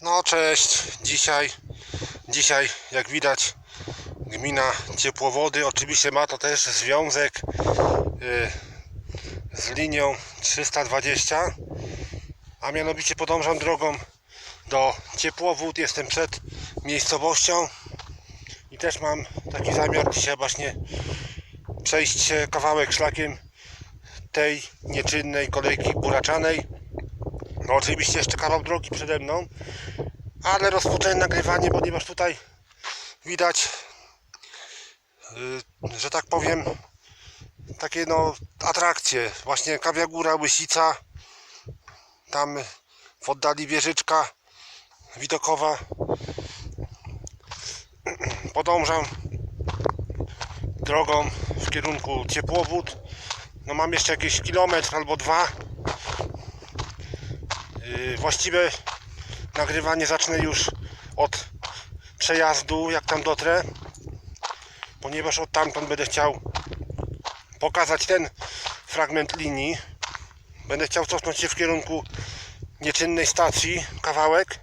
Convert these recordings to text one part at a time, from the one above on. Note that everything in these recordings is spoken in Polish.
No cześć, dzisiaj, dzisiaj jak widać gmina Ciepłowody. Oczywiście ma to też związek y, z linią 320 a mianowicie podążam drogą do Ciepłowód, jestem przed miejscowością i też mam taki zamiar dzisiaj właśnie przejść kawałek szlakiem tej nieczynnej kolejki buraczanej no oczywiście jeszcze kawał drogi przede mną ale rozpocząłem nagrywanie, ponieważ tutaj widać, yy, że tak powiem, takie no atrakcje. Właśnie Kawia Góra, Łysica, tam w oddali wieżyczka widokowa. Podążam drogą w kierunku Ciepłowód. No mam jeszcze jakiś kilometr albo dwa. Yy, właściwe nagrywanie zacznę już od przejazdu, jak tam dotrę, ponieważ od tamtąd będę chciał pokazać ten fragment linii. Będę chciał cofnąć się w kierunku nieczynnej stacji, kawałek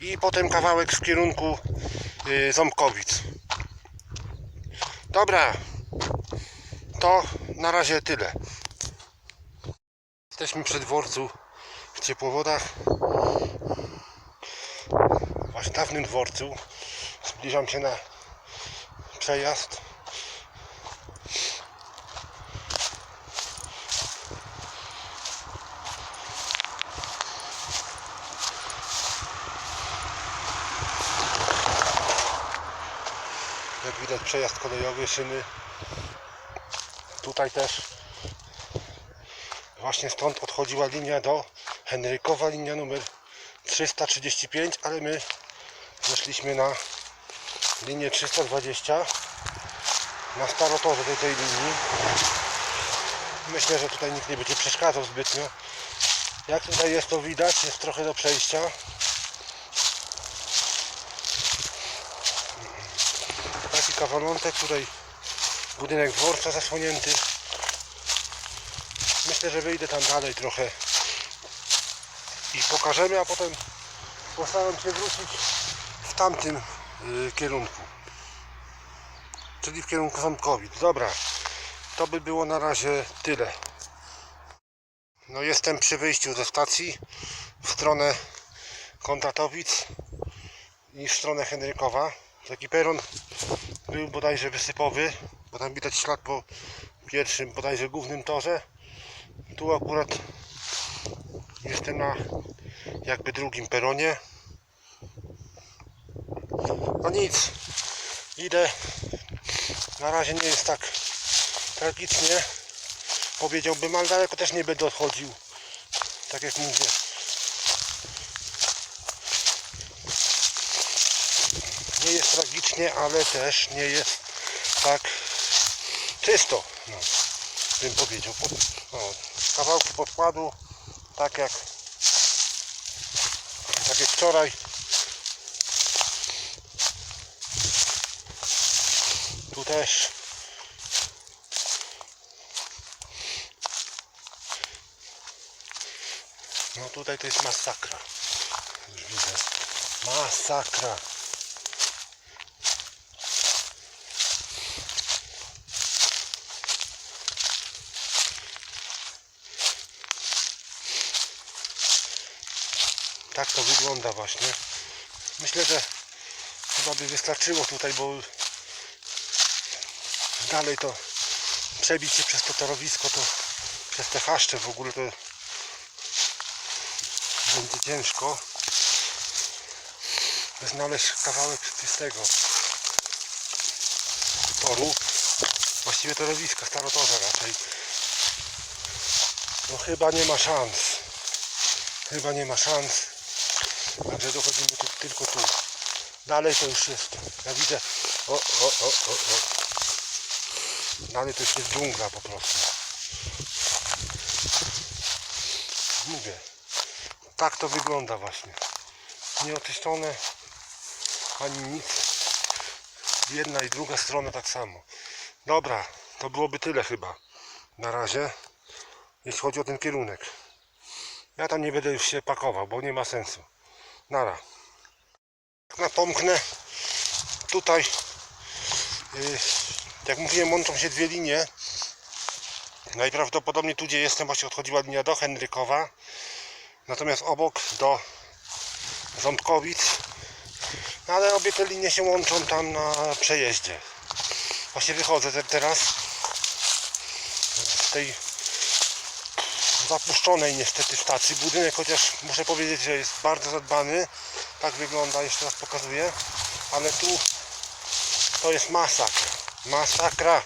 i potem kawałek w kierunku yy, Ząbkowic. Dobra, to na razie tyle. Jesteśmy przy dworcu Ciepłowodach właśnie dawnym dworcu zbliżam się na przejazd. Jak widać przejazd kolejowy, szyny tutaj też. Właśnie stąd odchodziła linia do Henrykowa, linia numer 335, ale my zeszliśmy na linię 320 na starotorze tej, tej linii. Myślę, że tutaj nikt nie będzie przeszkadzał zbytnio. Jak tutaj jest to widać, jest trochę do przejścia. Taki kawalątek, tutaj budynek dworca zasłonięty. Myślę, że wyjdę tam dalej trochę i pokażemy, a potem postaram się wrócić w tamtym y, kierunku. Czyli w kierunku Ząbkowic. Dobra, to by było na razie tyle. No jestem przy wyjściu ze stacji w stronę Kontatowic i w stronę Henrykowa. Taki peron był bodajże wysypowy, bo tam widać ślad po pierwszym bodajże głównym torze. Tu akurat jestem na jakby drugim peronie. No nic, idę. Na razie nie jest tak tragicznie. Powiedziałbym, ale daleko też nie będę odchodził. Tak jak mówię. Nie jest tragicznie, ale też nie jest tak czysto. No, bym powiedział. No, kawałki podkładu, tak jak tak wczoraj. Tu też. No tutaj to jest masakra. Już widzę. Masakra. Tak to wygląda właśnie. Myślę, że chyba by wystarczyło tutaj, bo dalej to przebić się przez to torowisko, to przez te chaszcze w ogóle to będzie ciężko. Znaleźć kawałek z tego toru, właściwie torowiska, starotorza raczej. No chyba nie ma szans. Chyba nie ma szans. Także dochodzimy tu, tylko tu. Dalej to już jest. Ja widzę. O, o, o, o, o. Dalej to już jest dżungla po prostu. Mówię. Tak to wygląda właśnie. Nieoczyszczone ani nic. Jedna i druga strona tak samo. Dobra, to byłoby tyle chyba. Na razie. Jeśli chodzi o ten kierunek. Ja tam nie będę już się pakował, bo nie ma sensu. Nara. Napomknę. Tutaj, yy, jak mówiłem, łączą się dwie linie. Najprawdopodobniej tu, gdzie jestem, właśnie odchodziła linia do Henrykowa. Natomiast obok do Ząbkowic. No ale obie te linie się łączą tam na przejeździe. Właśnie wychodzę te- teraz z tej zapuszczonej niestety stacji. Budynek, chociaż muszę powiedzieć, że jest bardzo zadbany. Tak wygląda, jeszcze raz pokazuję. Ale tu to jest masakra. Masakra.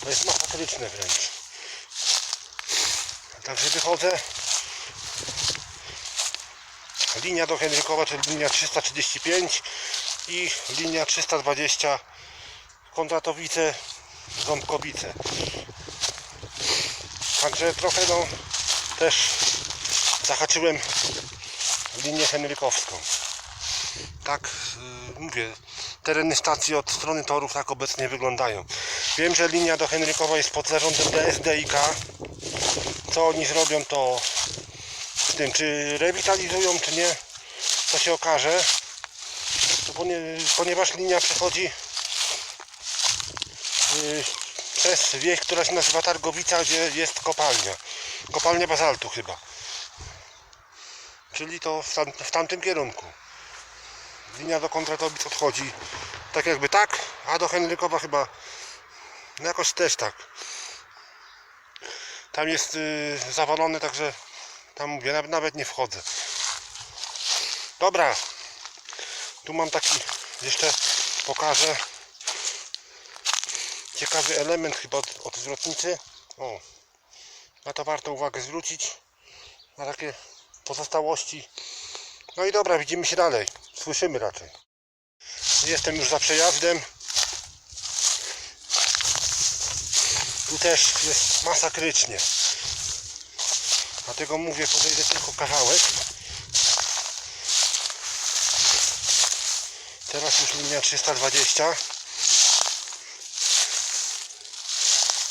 To jest masakryczne wręcz. Także wychodzę. Linia do Henrykowa, czyli linia 335 i linia 320 Kondratowice, Ząbkowice. Także trochę no też zahaczyłem linię henrykowską. Tak yy, mówię, tereny stacji od strony torów tak obecnie wyglądają. Wiem, że linia do Henrykowa jest pod zarządem DSDIK. Co oni zrobią to z tym, czy rewitalizują, czy nie, to się okaże. Ponieważ linia przechodzi yy, przez wieś, która się nazywa Targowica, gdzie jest kopalnia. Kopalnia bazaltu chyba. Czyli to w, tam, w tamtym kierunku. Linia do Kontratowic odchodzi tak jakby tak, a do Henrykowa chyba no jakoś też tak. Tam jest yy, zawalone, także tam mówię, nawet, nawet nie wchodzę. Dobra. Tu mam taki, jeszcze pokażę. Ciekawy element chyba od, od zwrotnicy. O, na to warto uwagę zwrócić. Na takie pozostałości. No i dobra, widzimy się dalej. Słyszymy raczej. Jestem już za przejazdem. Tu też jest masakrycznie. Dlatego mówię, podejdę tylko kawałek. Teraz już linia 320.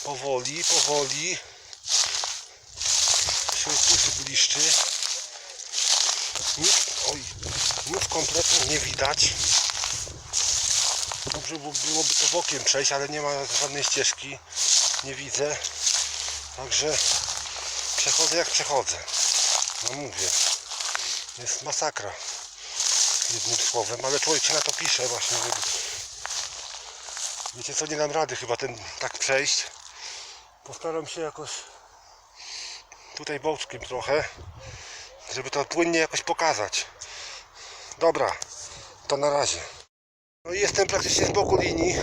Powoli, powoli. Się tu bliszczy. Nic, oj, nic kompletnie nie widać. Dobrze by- byłoby to bokiem przejść, ale nie ma żadnej ścieżki. Nie widzę. Także przechodzę jak przechodzę. No mówię. Jest masakra. Jednym słowem, ale człowiek się na to pisze właśnie. Wiecie co, nie dam rady chyba ten tak przejść. Postaram się jakoś tutaj boczkiem trochę, żeby to płynnie jakoś pokazać. Dobra, to na razie. No i jestem praktycznie z boku linii,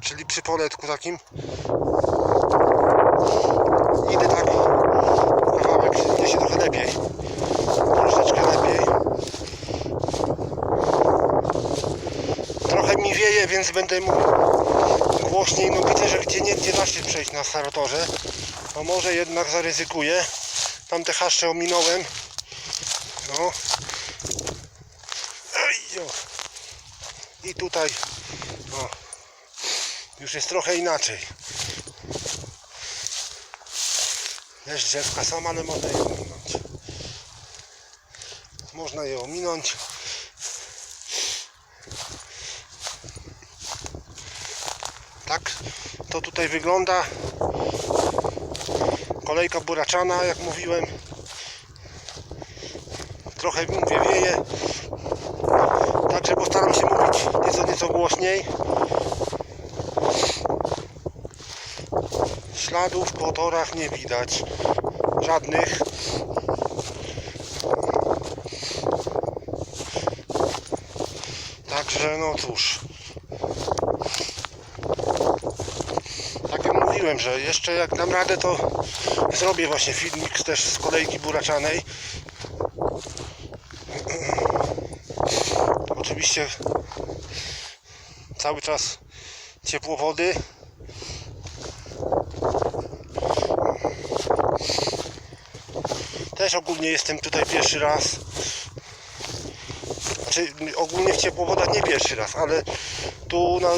czyli przy poletku takim. Idę tak kawałek, idzie się trochę lepiej. Troszeczkę lepiej. Trochę mi wieje, więc będę mówił głośniej. No widzę, że gdzie nie gdzie da się przejść na staratorze. No może jednak zaryzykuję. Tamte haszcze ominąłem. No. I tutaj o, już jest trochę inaczej. Też drzewka są, ale można je ominąć. Można je ominąć. Tak to tutaj wygląda. Kolejka buraczana, jak mówiłem. Trochę mówię, wieje. Także postaram się mówić nieco, nieco głośniej. Śladów po torach nie widać. Żadnych. Także no cóż. Że jeszcze jak dam radę to zrobię właśnie filmik też z kolejki buraczanej. Oczywiście cały czas ciepłowody. Też ogólnie jestem tutaj pierwszy raz. Znaczy ogólnie w ciepłowodach nie pierwszy raz, ale tu na,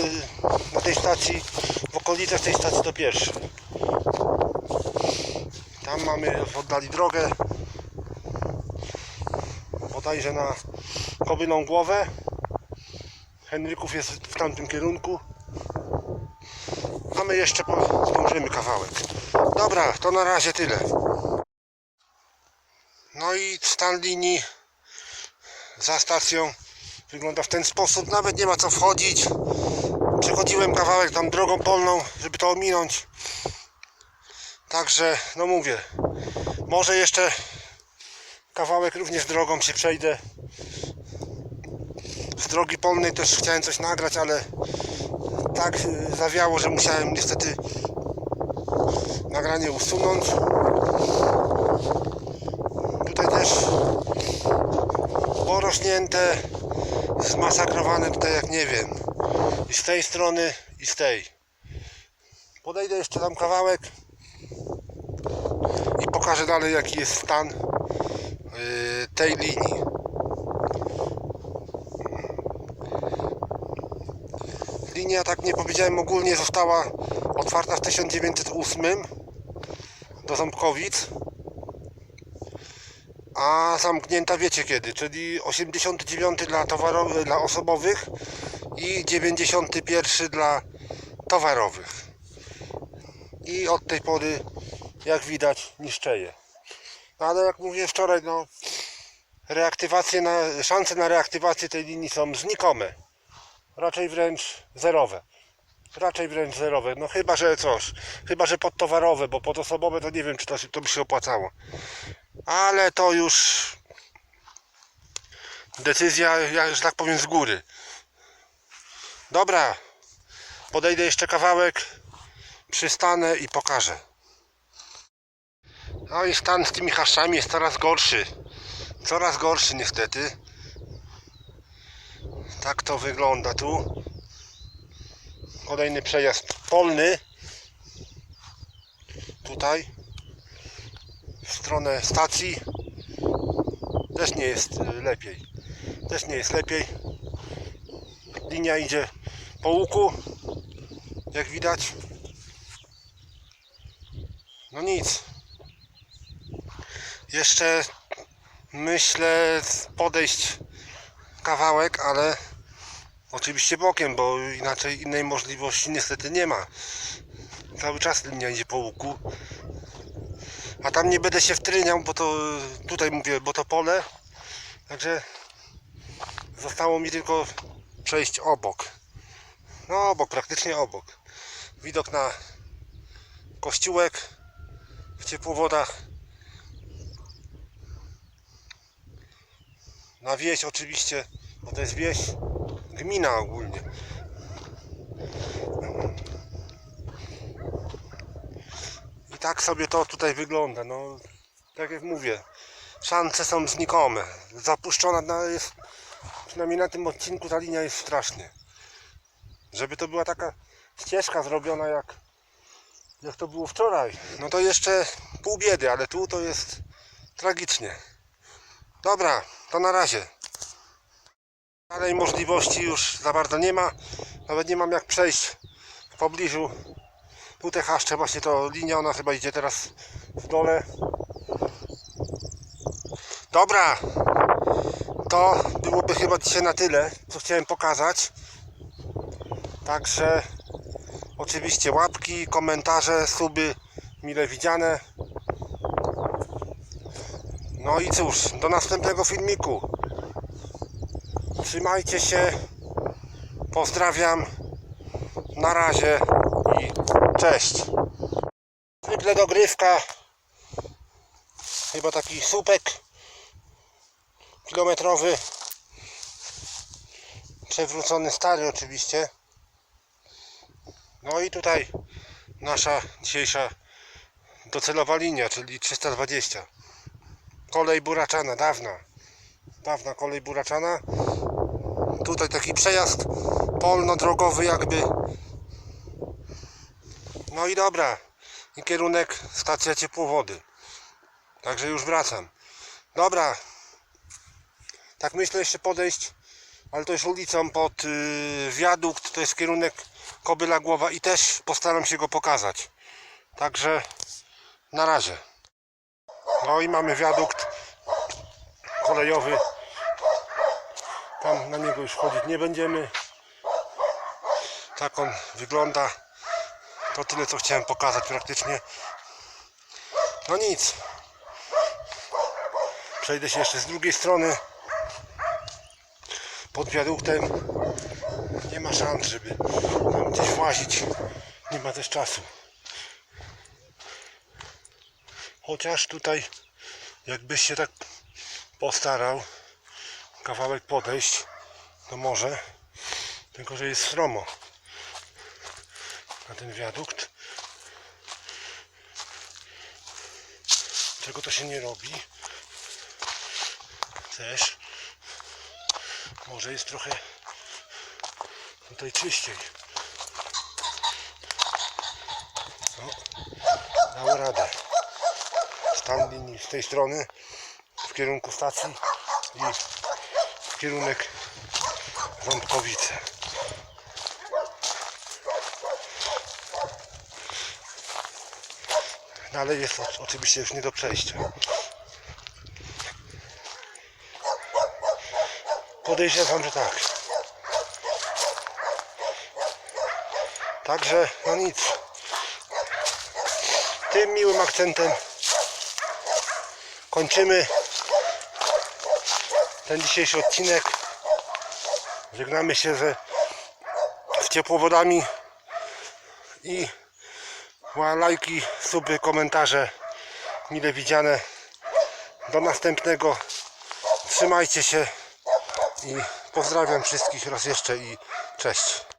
na tej stacji, okolicach tej stacji to pierwszy. Tam mamy oddali drogę bodajże na Kobylą Głowę. Henryków jest w tamtym kierunku. A my jeszcze zdążymy kawałek. Dobra, to na razie tyle. No i stan linii za stacją wygląda w ten sposób. Nawet nie ma co wchodzić. Przechodziłem kawałek tam drogą polną, żeby to ominąć. Także, no mówię, może jeszcze kawałek również drogą się przejdę. Z drogi polnej też chciałem coś nagrać, ale tak y, zawiało, że musiałem niestety nagranie usunąć. Tutaj też porośnięte, zmasakrowane tutaj jak nie wiem. I z tej strony i z tej. Podejdę jeszcze tam kawałek i pokażę dalej jaki jest stan yy, tej linii. Linia, tak nie powiedziałem, ogólnie została otwarta w 1908 do Ząbkowic, a zamknięta wiecie kiedy, czyli 89 dla, towarowych, dla osobowych i 91 dla towarowych. I od tej pory, jak widać, niszczeje. No ale jak mówię wczoraj, no reaktywacje na, szanse na reaktywację tej linii są znikome. Raczej wręcz zerowe. Raczej wręcz zerowe. No chyba, że coś. Chyba, że podtowarowe, bo podosobowe to nie wiem, czy to, to by się opłacało. Ale to już decyzja, ja, że tak powiem, z góry. Dobra. Podejdę jeszcze kawałek, przystanę i pokażę. No i stan z tymi haszczami jest coraz gorszy. Coraz gorszy niestety. Tak to wygląda tu. Kolejny przejazd polny. Tutaj. W stronę stacji. Też nie jest y, lepiej. Też nie jest lepiej. Linia idzie po łuku. Jak widać. No nic. Jeszcze myślę podejść kawałek, ale oczywiście bokiem, bo inaczej innej możliwości niestety nie ma. Cały czas linia idzie po łuku. A tam nie będę się wtryniał, bo to tutaj mówię, bo to pole. Także zostało mi tylko przejść obok. No obok, praktycznie obok. Widok na kościółek w ciepłowodach. Na wieś oczywiście, bo to jest wieś, gmina ogólnie. I tak sobie to tutaj wygląda. No, tak jak mówię, szanse są znikome. Zapuszczona na- jest, przynajmniej na tym odcinku ta linia jest strasznie. Żeby to była taka ścieżka zrobiona jak, jak to było wczoraj, no to jeszcze pół biedy, ale tu to jest tragicznie. Dobra, to na razie. Dalej możliwości już za bardzo nie ma. Nawet nie mam jak przejść w pobliżu. Tu te haszcze, właśnie to linia, ona chyba idzie teraz w dole. Dobra, to byłoby chyba dzisiaj na tyle, co chciałem pokazać. Także oczywiście łapki, komentarze, suby mile widziane. No i cóż, do następnego filmiku. Trzymajcie się. Pozdrawiam. Na razie i cześć. Zwykle dogrywka. Chyba taki słupek kilometrowy. Przewrócony stary oczywiście. No i tutaj nasza dzisiejsza docelowa linia, czyli 320 kolej buraczana, dawna. Dawna kolej buraczana. Tutaj taki przejazd polno-drogowy jakby. No i dobra. I kierunek stacja ciepłowody. Także już wracam. Dobra. Tak myślę jeszcze podejść, ale to jest ulicą pod yy, wiadukt, to jest kierunek Kobyla Głowa i też postaram się go pokazać. Także na razie. No i mamy wiadukt kolejowy Tam na niego już wchodzić nie będziemy. Tak on wygląda. To tyle co chciałem pokazać praktycznie. No nic. Przejdę się jeszcze z drugiej strony. Pod wiaduktem. Nie ma szans, żeby tam gdzieś włazić. Nie ma też czasu. Chociaż tutaj jakbyś się tak postarał kawałek podejść, to może. Tylko, że jest stromo na ten wiadukt. Czego to się nie robi? Też. Może jest trochę tutaj czyściej. No, dał radę. Z tam linii, z tej strony w kierunku stacji i w kierunek Ząbkowice. Ale jest oczywiście już nie do przejścia. Podejrzewam, że tak. Także, no nic. Tym miłym akcentem kończymy ten dzisiejszy odcinek. Żegnamy się ze z ciepłowodami i lajki, suby, komentarze mile widziane. Do następnego. Trzymajcie się i pozdrawiam wszystkich raz jeszcze i cześć.